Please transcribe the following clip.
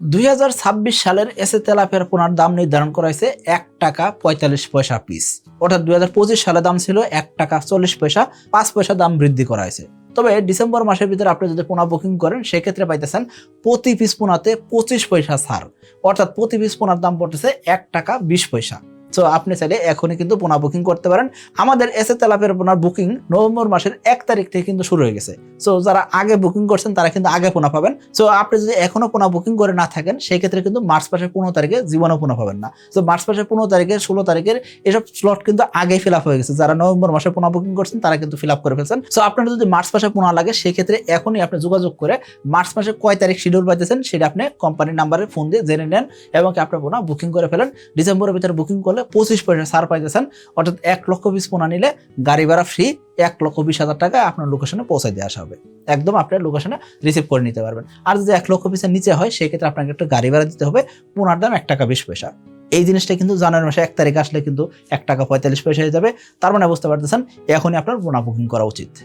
দুই সালের এসে তেলাপিয়ার পোনার দাম নির্ধারণ করা হয়েছে এক টাকা পঁয়তাল্লিশ পয়সা পিস অর্থাৎ দুই সালে দাম ছিল এক টাকা চল্লিশ পয়সা, পাঁচ পয়সা দাম বৃদ্ধি করা হয়েছে। তবে ডিসেম্বর মাসের ভিতরে আপনি যদি পোনা বুকিং করেন, সেক্ষেত্রে পাইতেছেন প্রতি পিস পোনাতে পঁচিশ পয়সা ছাড়। অর্থাৎ প্রতি পিস পোনার দাম পড়তেছে এক টাকা বিশ পয়সা। তো আপনি চাইলে এখনই কিন্তু পোনা বুকিং করতে পারেন। আমাদের এসে তেলাপের পোনার বুকিং নভেম্বর মাসের এক তারিখ থেকে কিন্তু শুরু হয়ে গেছে। সো যারা আগে বুকিং করছেন, তারা কিন্তু আগে পোনা পাবেন। সো আপনি যদি এখনও পোনা বুকিং করে না থাকেন, সেই ক্ষেত্রে কিন্তু মার্চ মাসের পনেরো তারিখে জীবনও পোনা পাবেন না। তো মার্চ মাসের পনেরো তারিখে, ষোলো তারিখের এসব স্লট কিন্তু আগেই ফিল আপ হয়ে গেছে। যারা নভেম্বর মাসে পোনা বুকিং করছেন, তারা কিন্তু ফিল আপ করে ফেলছেন। সো আপনার যদি মার্চ মাসে পোনা লাগে সেক্ষেত্রে এখনই আপনি যোগাযোগ করে মার্চ মাসে কয় তারিখ শিডিউল পাইতেছেন, সেটা আপনি কোম্পানির নাম্বারে ফোন দিয়ে জেনে নেন এবং আপনার পোনা বুকিং করে ফেলেন। ডিসেম্বরের ভিতরে বুকিং করলে পঁচিশ পয়সা ছাড় পাইতেছেন। অর্থাৎ এক লক্ষ পিস পোনা নিলে গাড়ি ভাড়া ফ্রি এক লক্ষ বিশ হাজার টাকা আপনার লোকেশনে পৌঁছে দিয়ে আসা হবে। একদম আপনার লোকেশনে রিসিভ করে নিতে পারবেন। আর যদি এক লক্ষ পিসের নিচে হয়, সেক্ষেত্রে আপনাকে একটা গাড়ি ভাড়া দিতে হবে। পোনার দাম এক টাকা বিশ পয়সা। এই জিনিসটা কিন্তু জানুয়ারি মাসে এক তারিখ আসলে কিন্তু এক টাকা পঁয়তাল্লিশ পয়সা হয়ে যাবে। তার মানে বুঝতে পারতেছেন, এখনই আপনার পোনা বুকিং করা উচিত।